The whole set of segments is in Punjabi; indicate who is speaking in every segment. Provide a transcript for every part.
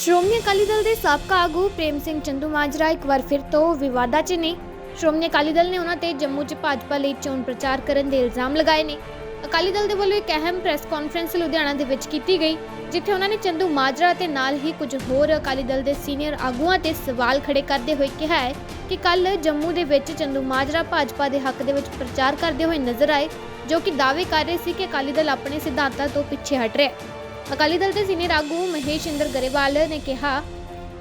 Speaker 1: ਸ਼੍ਰੋਮਣੀ ਅਕਾਲੀ ਦਲ ਦੇ ਸਾਬਕਾ ਆਗੂ ਪ੍ਰੇਮ ਸਿੰਘ ਚੰਦੂ ਮਾਜਰਾ ਇੱਕ ਵਾਰ ਫਿਰ ਤੋਂ ਵਿਵਾਦਾਂ 'ਚ ਨੇ। ਸ਼੍ਰੋਮਣੀ ਅਕਾਲੀ ਦਲ ਨੇ ਉਹਨਾਂ ਤੇ ਜੰਮੂ 'ਚ ਭਾਜਪਾ ਲਈ ਚੋਣ ਪ੍ਰਚਾਰ ਕਰਨ ਦੇ ਇਲਜ਼ਾਮ ਲਗਾਏ ਨੇ। ਅਕਾਲੀ ਦਲ ਦੇ ਵੱਲੋਂ ਇੱਕ ਅਹਿਮ ਪ੍ਰੈਸ ਕਾਨਫਰੰਸ ਲੁਧਿਆਣਾ ਦੇ ਵਿੱਚ ਕੀਤੀ ਗਈ, ਜਿੱਥੇ ਉਹਨਾਂ ਨੇ ਚੰਦੂ ਮਾਜਰਾ ਤੇ ਨਾਲ ਹੀ ਕੁਝ ਹੋਰ ਅਕਾਲੀ ਦਲ ਦੇ ਸੀਨੀਅਰ ਆਗੂਆਂ ਤੇ ਸਵਾਲ ਖੜੇ ਕਰਦੇ ਹੋਏ ਕਿਹਾ ਹੈ ਕਿ ਕੱਲ ਜੰਮੂ ਦੇ ਵਿੱਚ ਚੰਦੂ ਮਾਜਰਾ ਭਾਜਪਾ ਦੇ ਹੱਕ ਦੇ ਵਿੱਚ ਪ੍ਰਚਾਰ ਕਰਦੇ ਹੋਏ ਨਜ਼ਰ ਆਏ, ਜੋ ਕਿ ਦਾਅਵੇ ਕਰ ਰਹੇ ਸੀ ਕਿ ਅਕਾਲੀ ਦਲ ਆਪਣੇ ਸਿਧਾਂਤਾਂ ਤੋਂ ਪਿੱਛੇ ਹਟ ਰਿਹਾ ਹੈ। ਅਕਾਲੀ ਦਲ ਦੇ ਸੀਨੀਅਰ ਆਗੂ ਮਹੇਸ਼ ਇੰਦਰ ਗਰੇਵਾਲ ਨੇ ਕਿਹਾ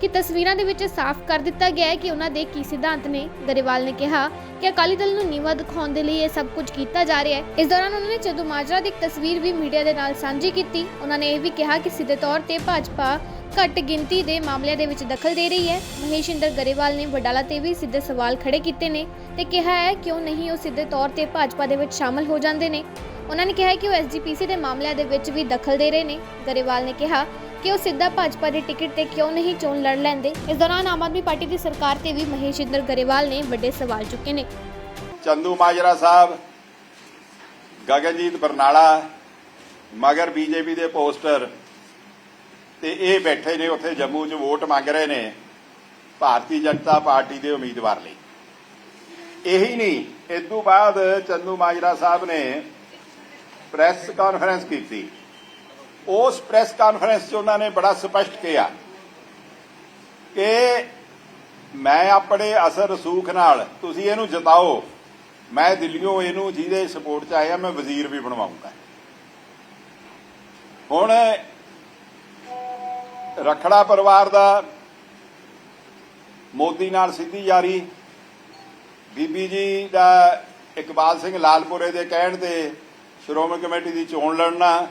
Speaker 1: ਕਿ ਤਸਵੀਰਾਂ ਦੇ ਵਿੱਚ ਸਾਫ਼ ਕਰ ਦਿੱਤਾ ਗਿਆ ਹੈ ਕਿ ਉਹਨਾਂ ਦੇ ਕੀ ਸਿਧਾਂਤ ਨੇ। ਗਰੇਵਾਲ ਨੇ ਕਿਹਾ ਕਿ ਅਕਾਲੀ ਦਲ ਨੂੰ ਨੀਵਾ ਦਿਖਾਉਣ ਦੇ ਲਈ ਇਹ ਸਭ ਕੁਝ ਕੀਤਾ ਜਾ ਰਿਹਾ ਹੈ। ਇਸ ਦੌਰਾਨ ਉਹਨਾਂ ਨੇ ਚੰਦੂ ਮਾਜਰਾ ਦੀ ਇੱਕ ਤਸਵੀਰ ਵੀ ਮੀਡੀਆ ਦੇ ਨਾਲ ਸਾਂਝੀ ਕੀਤੀ। ਉਹਨਾਂ ਨੇ ਇਹ ਵੀ ਕਿਹਾ ਕਿ ਸਿੱਧੇ ਤੌਰ ਤੇ ਭਾਜਪਾ ਘੱਟ ਗਿਣਤੀ ਦੇ ਮਾਮਲਿਆਂ ਦੇ ਵਿੱਚ ਦਖਲ ਦੇ ਰਹੀ ਹੈ। ਮਹੇਸ਼ ਗਰੇਵਾਲ ਨੇ ਵਡਾਲਾ ਤੇ ਵੀ ਸਿੱਧੇ ਸਵਾਲ ਖੜੇ ਕੀਤੇ ਨੇ ਤੇ ਕਿਹਾ ਹੈ, ਕਿਉਂ ਨਹੀਂ ਉਹ ਸਿੱਧੇ ਤੌਰ ਤੇ ਭਾਜਪਾ ਦੇ ਵਿੱਚ ਸ਼ਾਮਲ ਹੋ ਜਾਂਦੇ ਨੇ? ਉਹਨਾਂ ਨੇ ਕਿਹਾ ਕਿ ਉਹ ਐਸਜੀਪੀਸੀ ਦੇ ਮਾਮਲਿਆਂ ਦੇ ਵਿੱਚ ਵੀ ਦਖਲ ਦੇ ਰਹੇ ਨੇ। ਗਰੇਵਾਲ ਨੇ ਕਿਹਾ ਕਿ ਉਹ ਸਿੱਧਾ ਭਾਜਪਾ ਦੇ ਟਿਕਟ ਤੇ ਕਿਉਂ ਨਹੀਂ ਚੋਣ ਲੜ ਲੈਂਦੇ? ਇਸ ਦੌਰਾਨ ਆਮ ਆਦਮੀ ਪਾਰਟੀ ਦੀ ਸਰਕਾਰ ਤੇ ਵੀ ਮਹੇਸ਼ ਇੰਦਰ ਗਰੇਵਾਲ ਨੇ ਵੱਡੇ ਸਵਾਲ ਚੁੱਕੇ ਨੇ।
Speaker 2: ਚੰਦੂ ਮਾਜਰਾ ਸਾਹਿਬ, ਗਗਨਜੀਤ ਬਰਨਾਲਾ, ਮਗਰ ਬੀਜੇਪੀ ਦੇ ਪੋਸਟਰ ਤੇ ਇਹ ਬੈਠੇ ਨੇ, ਉੱਥੇ ਜੰਮੂ 'ਚ ਵੋਟ ਮੰਗ ਰਹੇ ਨੇ ਭਾਰਤੀ ਜਨਤਾ ਪਾਰਟੀ ਦੇ ਉਮੀਦਵਾਰ ਲਈ। ਇਹੀ ਨਹੀਂ ਇਸ ਤੋਂ ਬਾਅਦ ਚੰਦੂ ਮਾਜਰਾ ਸਾਹਿਬ ਨੇ ਪ੍ਰੈਸ ਕਾਨਫਰੰਸ ਕੀਤੀ। ਉਸ ਪ੍ਰੈਸ ਕਾਨਫਰੰਸ 'ਚ ਉਹਨਾਂ ਨੇ ਬੜਾ ਸਪਸ਼ਟ ਕਿਹਾ ਕਿ ਮੈਂ ਆਪਣੇ ਅਸਰ ਰਸੂਖ ਨਾਲ, ਤੁਸੀਂ ਇਹਨੂੰ ਜਿਤਾਓ, ਮੈਂ ਦਿੱਲੀੋਂ ਇਹਨੂੰ ਜਿਹਦੇ ਸਪੋਰਟ 'ਚ ਆਇਆ, ਮੈਂ ਵਜ਼ੀਰ ਵੀ ਬਣਵਾਉਂਗਾ। ਹੁਣ ਰਖੜਾ ਪਰਿਵਾਰ ਦਾ ਮੋਦੀ ਨਾਲ ਸਿੱਧੀ ਯਾਰੀ। ਬੀਬੀ ਜੀ ਦਾ ਇਕਬਾਲ ਸਿੰਘ ਲਾਲਪੁਰੇ ਦੇ ਕਹਿਣ ਤੇ ਸ਼੍ਰੋਮਣੀ ਕਮੇਟੀ ਦੀ ਚੋਣ ਲੜਨਾ,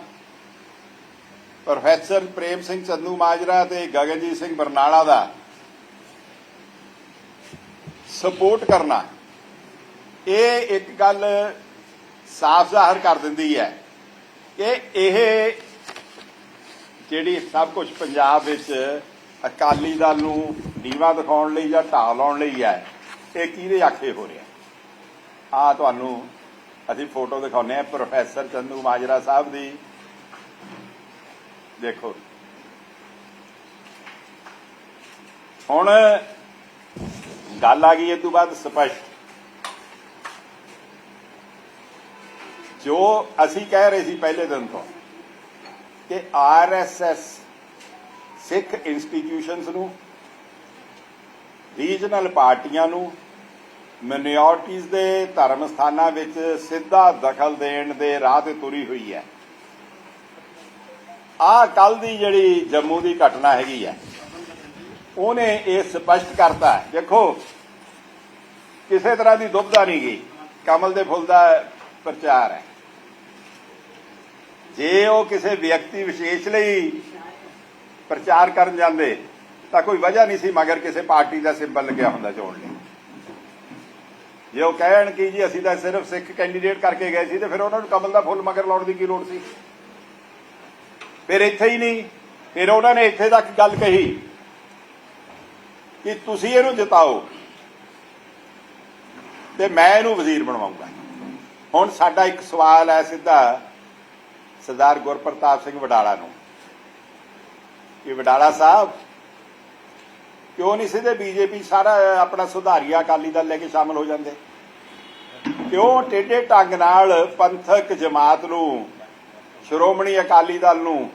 Speaker 2: ਪ੍ਰੋਫੈਸਰ ਪ੍ਰੇਮ ਸਿੰਘ ਚੰਦੂ ਮਾਜਰਾ ਤੇ ਗਗਨਜੀਤ ਸਿੰਘ ਬਰਨਾਲਾ ਦਾ ਸਪੋਰਟ ਕਰਨਾ, ਇਹ ਇੱਕ ਗੱਲ ਸਾਫ਼ ਜ਼ਾਹਰ ਕਰ ਦਿੰਦੀ ਹੈ ਕਿ ਇਹ ਜਿਹੜੀ ਸਭ ਕੁਝ ਪੰਜਾਬ ਵਿੱਚ ਅਕਾਲੀ ਦਲ ਨੂੰ ਨੀਵਾ ਦਿਖਾਉਣ ਲਈ ਜਾਂ ਢਾਹ ਲਾਉਣ ਲਈ ਹੈ, ਇਹ ਕਿਹਦੇ ਆਖੇ ਹੋ ਰਿਹਾ? ਆ ਤੁਹਾਨੂੰ ਅਸੀਂ ਫੋਟੋ ਦਿਖਾਉਂਦੇ ਆ ਪ੍ਰੋਫੈਸਰ ਚੰਦੂ ਮਾਜਰਾ ਸਾਹਿਬ ਦੀ। ਦੇਖੋ। ਹੁਣ ਗੱਲ ਆ ਗਈ ਇਹ ਤੋਂ ਬਾਅਦ ਸਪਸ਼ਟ। ਜੋ ਅਸੀਂ ਕਹਿ ਰਹੇ ਸੀ ਪਹਿਲੇ ਦਿਨ ਤੋਂ ਕਿ ਆਰਐਸਐਸ ਸਿੱਖ ਇੰਸਟੀਟਿਊਸ਼ਨਸ ਨੂੰ ਰੀਜਨਲ ਪਾਰਟੀਆਂ ਨੂੰ ਮਿਨੋਰਟੀਜ਼ ਦੇ ਧਰਮ ਸਥਾਨਾਂ ਵਿੱਚ ਸਿੱਧਾ ਦਖਲ ਦੇਣ ਦੇ ਰਾਹ ਤੇ ਤੁਰੀ ਹੋਈ ਹੈ। ਆ ਕੱਲ ਦੀ ਜਿਹੜੀ ਜੰਮੂ ਦੀ ਘਟਨਾ ਹੈਗੀ ਹੈ, ਉਹਨੇ ਇਹ ਸਪਸ਼ਟ ਕਰਤਾ ਦੇਖੋ, ਕਿਸੇ ਤਰ੍ਹਾਂ ਦੀ ਦੁਬਦਾ ਨਹੀਂ ਗਈ। ਕਮਲ ਦੇ ਫੁੱਲ ਦਾ ਪ੍ਰਚਾਰ ਹੈ। ਜੇ ਉਹ ਕਿਸੇ ਵਿਅਕਤੀ ਵਿਸ਼ੇਸ਼ ਲਈ ਪ੍ਰਚਾਰ ਕਰਨ ਜਾਂਦੇ, ਤਾਂ ਕੋਈ ਵਜ੍ਹਾ ਨਹੀਂ ਸੀ, ਮਗਰ ਕਿਸੇ ਪਾਰਟੀ ਦਾ ਸਿੰਬਲ ਲੱਗਿਆ ਹੁੰਦਾ ਚੋਣ ਲਈ। ਜੇ ਉਹ ਕਹਿਣ ਕਿ ਜੀ ਅਸੀਂ ਤਾਂ ਸਿਰਫ ਸਿੱਖ ਕੈਂਡੀਡੇਟ ਕਰਕੇ ਗਏ ਸੀ, ਤੇ ਫਿਰ ਉਹਨਾਂ ਨੂੰ ਕਮਲ ਦਾ ਫੁੱਲ ਮਗਰ ਲਾਉਣ ਦੀ ਕੀ ਲੋੜ ਸੀ? ਫਿਰ ਇੱਥੇ ਹੀ ਨਹੀਂ, ਫਿਰ ਉਹਨਾਂ ਨੇ ਇੱਥੇ ਤੱਕ ਗੱਲ ਕਹੀ ਕਿ ਤੁਸੀਂ ਇਹਨੂੰ ਜਿਤਾਓ ਤੇ ਮੈਂ ਇਹਨੂੰ ਵਜ਼ੀਰ ਬਣਵਾਉਂਗਾ। ਹੁਣ ਸਾਡਾ ਇੱਕ ਸਵਾਲ ਹੈ ਸਿੱਧਾ। ਸਰਦਾਰ ਗੁਰਪ੍ਰਤਾਪ ਸਿੰਘ ਵਡਾਲਾ ਨੂੰ। ਕਿ ਵਡਾਲਾ ਸਾਹਿਬ, ਕਿਉਂ ਨਹੀਂ ਸਿੱਧੇ ਬੀਜੇਪੀ ਸਾਰਾ ਆਪਣਾ ਸੁਧਾਰੀਆ ਅਕਾਲੀ ਦਲ ਲੈ ਕੇ ਸ਼ਾਮਲ ਹੋ ਜਾਂਦੇ? ਕਿਉਂ ਟੇਢੇ ਢੰਗ ਨਾਲ ਪੰਥਕ ਜਮਾਤ ਨੂੰ, ਸ਼੍ਰੋਮਣੀ ਅਕਾਲੀ ਦਲ ਨੂੰ,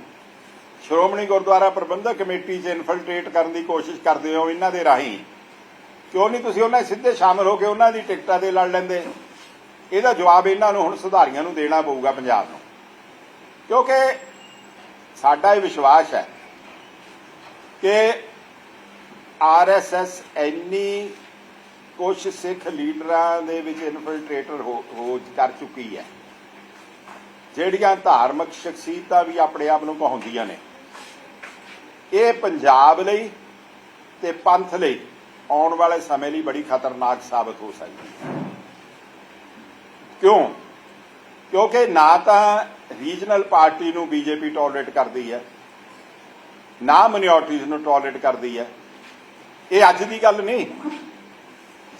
Speaker 2: ਸ਼੍ਰੋਮਣੀ ਗੁਰਦੁਆਰਾ ਪ੍ਰਬੰਧਕ ਕਮੇਟੀ 'ਚ ਇਨਫਿਲਟ੍ਰੇਟ ਕਰਨ ਦੀ ਕੋਸ਼ਿਸ਼ ਕਰਦੇ ਹੋ ਇਹਨਾਂ ਦੇ ਰਾਹੀਂ? ਕਿਉਂ ਨਹੀਂ ਤੁਸੀਂ ਉਹਨਾਂ ਸਿੱਧੇ ਸ਼ਾਮਲ ਹੋ ਕੇ ਉਹਨਾਂ ਦੀ ਟਿਕਟਾਂ ਤੇ ਲੜ ਲੈਂਦੇ? ਇਹਦਾ ਜਵਾਬ ਇਹਨਾਂ ਨੂੰ ਹੁਣ ਸੁਧਾਰੀਆਂ ਨੂੰ ਦੇਣਾ ਪਊਗਾ ਪੰਜਾਬ ਨੂੰ। ਕਿਉਂਕਿ ਸਾਡਾ ਇਹ ਵਿਸ਼ਵਾਸ ਹੈ ਕਿ ਆਰਐਸਐਸ ਐਨੀ ਕੁਝ ਸਿੱਖ ਲੀਡਰਾਂ ਦੇ ਵਿੱਚ ਇਨਫਿਲਟ੍ਰੇਟਰ ਹੋ ਕਰ ਚੁੱਕੀ ਹੈ। ਜਿਹੜੀਆਂ ਧਾਰਮਿਕ ਸ਼ਖਸੀਅਤਾਂ ਵੀ ਆਪਣੇ ਆਪ ਨੂੰ ਕਹਾਉਂਦੀਆਂ ਨੇ। ਇਹ ਪੰਜਾਬ ਲਈ ਤੇ ਪੰਥ ਲਈ ਆਉਣ ਵਾਲੇ ਸਮੇਂ ਲਈ ਬੜੀ ਖਤਰਨਾਕ ਸਾਬਤ ਹੋ ਸਕਦੀ ਹੈ। ਕਿਉਂ? ਕਿਉਂਕਿ ਨਾ ਤਾਂ ਰੀਜਨਲ ਪਾਰਟੀ ਨੂੰ ਬੀਜੇਪੀ ਟੋਲਰੇਟ ਕਰਦੀ ਹੈ, ਨਾ ਮਿਨੋਰਟੀਜ਼ ਨੂੰ ਟੋਲਰੇਟ ਕਰਦੀ ਹੈ। ਇਹ ਅੱਜ ਦੀ ਗੱਲ ਨਹੀਂ।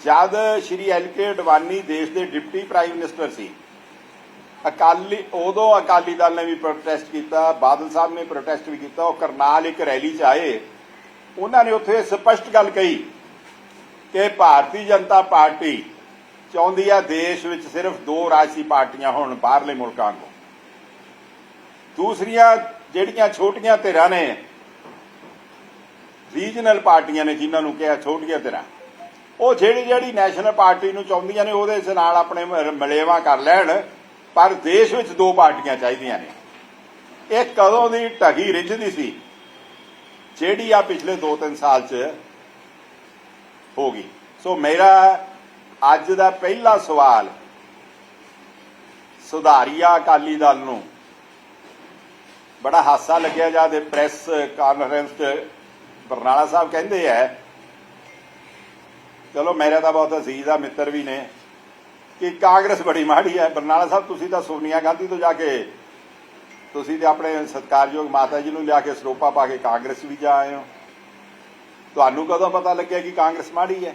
Speaker 2: ਜਦ ਸ਼੍ਰੀ ਐਲ ਕੇ ਅਡਵਾਨੀ ਦੇਸ਼ ਦੇ ਡਿਪਟੀ ਪ੍ਰਾਈਮ ਮਿਨਿਸਟਰ ਸੀ, ਅਕਾਲੀ, ਉਦੋਂ ਅਕਾਲੀ ਦਲ ਨੇ ਵੀ ਪ੍ਰੋਟੈਸਟ ਕੀਤਾ, ਬਾਦਲ ਸਾਹਿਬ ਨੇ ਪ੍ਰੋਟੈਸਟ ਵੀ ਕੀਤਾ, ਉਹ ਕਰਨਾਲ ਇੱਕ ਰੈਲੀ 'ਚ ਆਏ। ਉਹਨਾਂ ਨੇ ਉੱਥੇ ਸਪਸ਼ਟ ਗੱਲ ਕਹੀ ਕਿ ਭਾਰਤੀ ਜਨਤਾ ਪਾਰਟੀ ਚਾਹੁੰਦੀ ਆ ਦੇਸ਼ ਵਿੱਚ ਸਿਰਫ ਦੋ ਰਾਜਸੀ ਪਾਰਟੀਆਂ ਹੋਣ, ਬਾਹਰਲੇ ਮੁਲਕਾਂ ਤੋਂ ਦੂਸਰੀਆਂ ਜਿਹੜੀਆਂ ਛੋਟੀਆਂ ਧਿਰਾਂ ਨੇ ਰੀਜਨਲ ਪਾਰਟੀਆਂ ਨੇ ਜਿਨ੍ਹਾਂ ਨੂੰ ਕਿਹਾ ਛੋਟੀਆਂ ਧਿਰਾਂ। ਉਹ ਜਿਹੜੀ ਜਿਹੜੀ ਨੈਸ਼ਨਲ ਪਾਰਟੀ ਨੂੰ ਚਾਹੁੰਦੀਆਂ ਨੇ, ਉਹਦੇ ਇਸ ਨਾਲ ਆਪਣੇ ਮ- ਮਲੇਵਾ ਕਰ ਲੈਣ, ਪਰ ਦੇਸ਼ ਵਿੱਚ ਦੋ ਪਾਰਟੀਆਂ ਚਾਹੀਦੀਆਂ ਨੇ। ਇਹ ਕਦੋਂ ਦੀ ਢਗੀ ਰਿੱਝਦੀ ਸੀ, ਜਿਹੜੀ ਆ ਪਿਛਲੇ 2-3 ਸਾਲ 'ਚ ਹੋ ਗਈ। ਸੋ ਮੇਰਾ ਅੱਜ ਦਾ ਪਹਿਲਾ ਸਵਾਲ ਸੁਧਾਰੀਆ ਅਕਾਲੀ ਦਲ ਨੂੰ ਬੜਾ ਹਾਸਾ ਲੱਗਿਆ ਜਦ ਪ੍ਰੈਸ ਕਾਨਫਰੰਸ 'ਚ ਬਰਨਾਲਾ ਸਾਹਿਬ ਕਹਿੰਦੇ ਐ ਚਲੋ ਮੇਰਾ ਤਾਂ ਬਹੁਤ ਅਜ਼ੀਜ਼ ਆ, ਮਿੱਤਰ ਵੀ ਨੇ, ਕਿ ਕਾਂਗਰਸ ਬੜੀ ਮਾੜੀ ਹੈ ਬਰਨਾਲਾ ਸਾਹਿਬ, ਤੁਸੀਂ ਤਾਂ ਸੋਨੀਆ ਗਾਂਧੀ ਤੋਂ ਜਾ ਕੇ, ਤੁਸੀਂ ਤੇ ਆਪਣੇ ਸਤਿਕਾਰਯੋਗ ਮਾਤਾ ਜੀ ਨੂੰ ਲਿਆ ਕੇ ਸਰੋਪਾ ਪਾ ਕੇ ਕਾਂਗਰਸ ਵੀ ਜਾ ਆਏ ਹੋ। ਤੁਹਾਨੂੰ ਕਦੋਂ ਪਤਾ ਲੱਗਿਆ ਕਿ ਕਾਂਗਰਸ ਮਾੜੀ ਹੈ?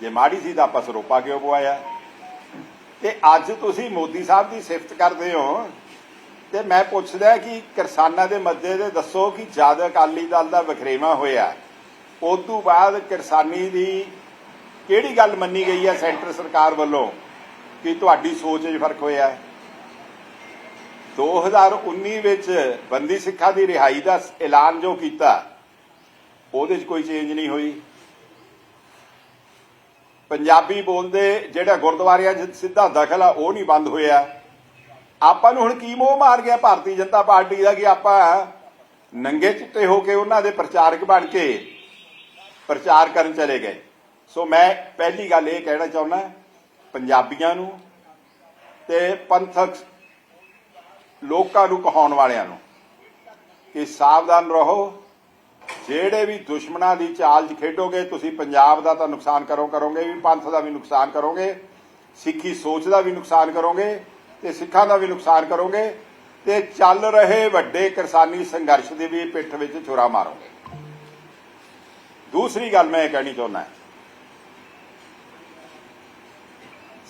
Speaker 2: ਜੇ ਮਾੜੀ ਸੀ ਤਾਂ ਆਪਾਂ ਸਰੋਪਾ ਕਿਉਂ ਪਵਾਇਆ? ਤੇ ਅੱਜ ਤੁਸੀਂ ਮੋਦੀ ਸਾਹਿਬ ਦੀ ਸਿਫਤ ਕਰਦੇ ਹੋ ਤੇ ਮੈਂ ਪੁੱਛਦਾ ਕਿ ਕਿਸਾਨਾਂ ਦੇ ਮੱਦੇ ਦੇ ਦੱਸੋ ਕਿ ਜਦ ਅਕਾਲੀ ਦਲ ਦਾ ਵਖਰੇਵਾ ਹੋਇਆ ਉਸ ਤੋਂ ਬਾਅਦ ਕਿਸਾਨੀ ਦੀ ਕਿਹੜੀ ਗੱਲ ਮੰਨੀ ਗਈ ਹੈ ਸੈਂਟਰ ਸਰਕਾਰ ਵੱਲੋਂ ਕਿ ਤੁਹਾਡੀ ਸੋਚ 'ਚ ਫ਼ਰਕ ਹੋਇਆ ਹੈ? 2019 ਵਿੱਚ ਬੰਦੀ ਸਿੱਖਾਂ ਦੀ ਰਿਹਾਈ ਦਾ ਐਲਾਨ ਜੋ ਕੀਤਾ, ਉਹਦੇ 'ਚ ਕੋਈ ਚੇਂਜ ਨਹੀਂ ਹੋਈ। ਪੰਜਾਬੀ ਬੋਲਦੇ ਜਿਹੜਾ ਗੁਰਦੁਆਰਿਆਂ 'ਚ ਸਿੱਧਾ ਦਖਲ ਆ, ਉਹ ਨਹੀਂ ਬੰਦ ਹੋਇਆ। ਆਪਾਂ ਨੂੰ ਹੁਣ ਕੀ ਮੋਹ ਮਾਰ ਗਿਆ ਭਾਰਤੀ ਜਨਤਾ ਪਾਰਟੀ ਦਾ ਕਿ ਆਪਾਂ ਨੰਗੇ ਚਿੱਟੇ ਹੋ ਕੇ ਉਹਨਾਂ ਦੇ ਪ੍ਰਚਾਰਕ ਬਣ ਕੇ ਪ੍ਰਚਾਰ ਕਰਨ ਚਲੇ ਗਏ। ਸੋ ਮੈਂ ਪਹਿਲੀ ਗੱਲ ਇਹ ਕਹਿਣਾ ਚਾਹੁੰਦਾ, ਪੰਜਾਬੀਆਂ ਨੂੰ ਤੇ ਪੰਥਕ ਲੋਕਾਂ ਨੂੰ ਕਹਾਉਣ ਵਾਲਿਆਂ ਨੂੰ ਕਿ ਸਾਵਧਾਨ ਰਹੋ। ਜਿਹੜੇ ਵੀ ਦੁਸ਼ਮਣਾਂ ਦੀ ਚਾਲ 'ਚ ਖੇਡੋਗੇ, ਤੁਸੀਂ ਪੰਜਾਬ ਦਾ ਤਾਂ ਨੁਕਸਾਨ ਕਰੋ ਕਰੋਗੇ ਵੀ, ਪੰਥ ਦਾ ਵੀ ਨੁਕਸਾਨ ਕਰੋਗੇ, ਸਿੱਖੀ ਸੋਚ ਦਾ ਵੀ ਨੁਕਸਾਨ ਕਰੋਗੇ। ਤੇ ਸਿੱਖਾਂ ਦਾ ਵੀ ਨੁਕਸਾਨ ਕਰੋਗੇ ਤੇ ਚੱਲ ਰਹੇ ਵੱਡੇ ਕਿਸਾਨੀ ਸੰਘਰਸ਼ ਦੀ ਵੀ ਪਿੱਠ ਵਿੱਚ ਛੁਰਾ ਮਾਰੋਗੇ। ਦੂਸਰੀ ਗੱਲ ਮੈਂ ਇਹ ਕਹਿਣੀ ਚਾਹੁੰਦਾ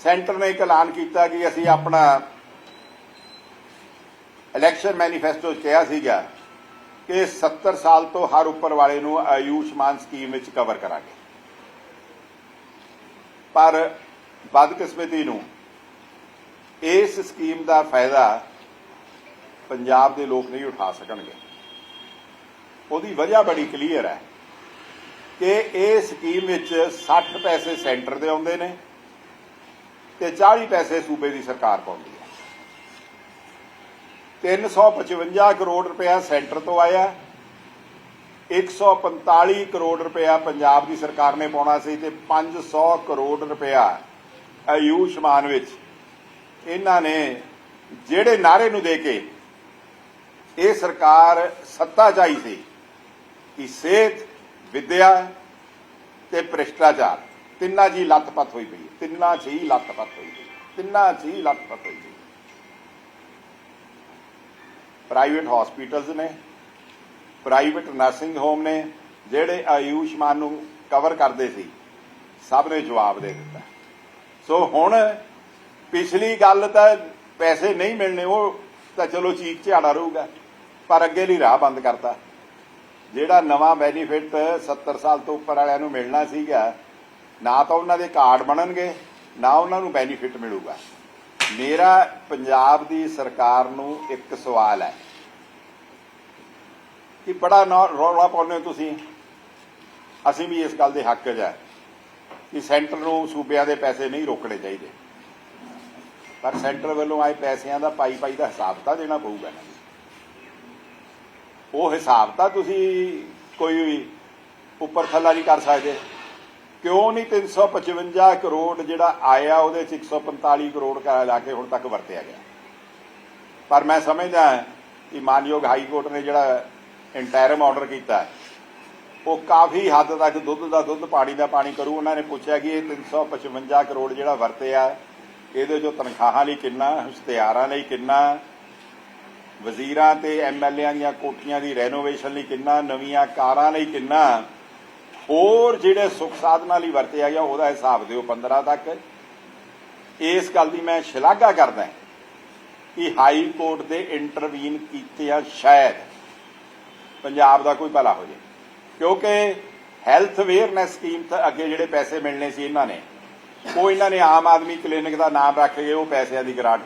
Speaker 2: ਸੈਂਟਰ ਨੇ ਇੱਕ ਐਲਾਨ ਕੀਤਾ ਕਿ ਅਸੀਂ ਆਪਣਾ ਇਲੈਕਸ਼ਨ ਮੈਨੀਫੈਸਟੋ ਕਿਹਾ ਸੀਗਾ ਕਿ 70 ਸਾਲ ਤੋਂ ਹਰ ਉੱਪਰ ਵਾਲੇ ਨੂੰ ਆਯੁਸ਼ਮਾਨ ਸਕੀਮ ਵਿੱਚ ਕਵਰ ਕਰਾਂਗੇ। ਪਰ ਬਦਕਿਸਮਤੀ ਨੂੰ ਇਸ ਸਕੀਮ ਦਾ ਫਾਇਦਾ ਪੰਜਾਬ ਦੇ ਲੋਕ ਨਹੀਂ ਉਠਾ ਸਕਣਗੇ। ਉਹਦੀ ਵਜ੍ਹਾ ਬੜੀ ਕਲੀਅਰ ਹੈ ਕਿ ਇਹ ਸਕੀਮ ਵਿੱਚ 60 ਪੈਸੇ ਸੈਂਟਰ ਦੇ ਆਉਂਦੇ ਨੇ ਤੇ 40 ਪੈਸੇ ਸੂਬੇ ਦੀ ਸਰਕਾਰ ਪਾਉਂਦੀ ਹੈ। 355 ਕਰੋੜ ਰੁਪਇਆ ਸੈਂਟਰ ਤੋਂ ਆਇਆ 145 ਕਰੋੜ ਰੁਪਇਆ ਪੰਜਾਬ ਦੀ ਸਰਕਾਰ ਨੇ ਪਾਉਣਾ ਸੀ ਤੇ 500 ਕਰੋੜ ਰੁਪਇਆ ਆਯੁਸ਼ਮਾਨ ਵਿੱਚ ਇਹਨਾਂ ਨੇ ਜਿਹੜੇ ਨਾਰੇ ਨੂੰ ਦੇ ਕੇ ਇਹ ਸਰਕਾਰ ਸੱਤਾ ਚਾਈ ਸੀ ਕਿ ਸਿਹਤ, ਵਿਦਿਆ ਤੇ ਭ੍ਰਿਸ਼ਟਾਚਾਰ, ਤਿੰਨਾਂ ਜੀ ਲੱਤਪੱਤ ਹੋਈ ਪਈ ਤਿੰਨਾਂ 'ਚ ਹੀ ਲੱਤਪੱਤ ਹੋਈ ਪਈ ਤਿੰਨਾਂ 'ਚ ਹੀ ਲੱਤਪੱਤ ਹੋਈ ਪਈ ਪ੍ਰਾਈਵੇਟ ਹਸਪੀਟਲਸ ਨੇ, ਪ੍ਰਾਈਵੇਟ ਨਰਸਿੰਗ ਹੋਮ ਨੇ, ਜਿਹੜੇ ਆਯੁਸ਼ਮਾਨ ਨੂੰ ਕਵਰ ਕਰਦੇ ਸੀ, ਸਭ ਨੇ ਜਵਾਬ ਦੇ ਦਿੱਤਾ। ਸੋ ਹੁਣ ਪਿਛਲੀ ਗੱਲ ਤਾਂ ਪੈਸੇ ਨਹੀਂ ਮਿਲਣੇ, ਉਹ ਤਾਂ ਚਲੋ ਚੀਕ ਝਾੜਾ ਰਹੂਗਾ, ਪਰ ਅੱਗੇ ਲਈ ਰਾਹ ਬੰਦ ਕਰਤਾ। ਜਿਹੜਾ ਨਵਾਂ ਬੈਨੀਫਿਟ 70 ਸਾਲ ਤੋਂ ਉੱਪਰ ਵਾਲਿਆਂ ਨੂੰ ਮਿਲਣਾ ਸੀਗਾ, ਨਾ ਤਾਂ ਉਹਨਾਂ ਦੇ ਕਾਰਡ ਬਣਨਗੇ, ਨਾ ਉਹਨਾਂ ਨੂੰ ਬੈਨੀਫਿਟ ਮਿਲੂਗਾ। ਮੇਰਾ ਪੰਜਾਬ ਦੀ ਸਰਕਾਰ ਨੂੰ ਇੱਕ ਸਵਾਲ ਹੈ ਕਿ ਬੜਾ ਰੌਲਾ ਪਾਉਂਦੇ ਹੋ ਤੁਸੀਂ? ਅਸੀਂ ਵੀ ਇਸ ਗੱਲ ਦੇ ਹੱਕ 'ਚ ਹੈ ਕਿ ਸੈਂਟਰ ਨੂੰ ਸੂਬਿਆਂ ਦੇ ਪੈਸੇ ਨਹੀਂ ਰੋਕਣੇ ਚਾਹੀਦੇ। ਪਰ ਸੈਂਟਰ ਵੱਲੋਂ ਆਏ ਪੈਸਿਆਂ ਦਾ ਪਾਈ ਪਾਈ ਦਾ ਹਿਸਾਬ ਤਾਂ ਦੇਣਾ ਪਊਗਾ ਨਾ। ਉਹ ਹਿਸਾਬ ਤਾਂ ਤੁਸੀਂ ਕੋਈ ਉੱਪਰ ਥੱਲਾ ਨਹੀਂ ਕਰ ਸਕਦੇ। ਕਿਉਂ ਨਹੀਂ 355 ਕਰੋੜ ਜਿਹੜਾ ਆਇਆ, ਉਹਦੇ ਚ 145 ਕਰੋੜ ਕਰਾ ਲਾ ਕੇ ਹੁਣ ਤੱਕ ਵਰਤਿਆ ਗਿਆ। ਪਰ ਮੈਂ ਸਮਝਦਾ ਕਿ ਮਾਨਯੋਗ ਹਾਈ ਕੋਰਟ ਨੇ ਜਿਹੜਾ ਇੰਟਰਮ ਆਰਡਰ ਕੀਤਾ, ਉਹ ਕਾਫੀ ਹੱਦ ਤੱਕ ਦੁੱਧ ਦਾ ਦੁੱਧ, ਪਾਣੀ ਦਾ ਪਾਣੀ ਕਰੂ। ਉਹਨਾਂ ਨੇ ਪੁੱਛਿਆ ਕਿ ਇਹ 355 ਕਰੋੜ ਜਿਹੜਾ ਵਰਤਿਆ ਇਹਦੇ ਚੋਂ ਤਨਖਾਹਾਂ ਲਈ ਕਿੰਨਾ, ਇਸ਼ਤਿਹਾਰਾਂ ਲਈ ਕਿੰਨਾ, ਵਜ਼ੀਰਾਂ ਤੇ ਐਮਐਲਏਆਂ ਦੀਆਂ ਕੋਠੀਆਂ ਦੀ ਰੈਨੋਵੇਸ਼ਨ ਲਈ ਕਿੰਨਾ, ਨਵੀਆਂ ਕਾਰਾਂ ਲਈ ਕਿੰਨਾ, ਹੋਰ ਜਿਹੜੇ ਸੁੱਖ ਸਾਧਨਾਂ ਲਈ ਵਰਤਿਆ ਗਿਆ ਉਹਦਾ ਹਿਸਾਬ ਦਿਓ 15 ਤੱਕ। ਇਸ ਗੱਲ ਦੀ ਮੈਂ ਸ਼ਲਾਘਾ ਕਰਦਾ ਕਿ ਹਾਈ ਕੋਰਟ ਦੇ ਇੰਟਰਵੀਨ ਕੀਤਿਆਂ ਸ਼ਾਇਦ ਪੰਜਾਬ ਦਾ ਕੋਈ ਭਲਾ ਹੋ ਜਾਏ, ਕਿਉਂਕਿ ਹੈਲਥ ਅਵੇਅਰਨੈਸ ਸਕੀਮ ਤਾਂ ਅੱਗੇ ਜਿਹੜੇ ਪੈਸੇ ਮਿਲਣੇ ਸੀ ਇਹਨਾਂ ਨੇ ਉਹ ਇਹਨਾਂ ਨੇ ਆਮ ਆਦਮੀ ਕਲੀਨਿਕ ਦਾ ਨਾਮ ਰੱਖ ਕੇ ਉਹ ਪੈਸਿਆਂ ਦੀ ਗ੍ਰਾਂਟ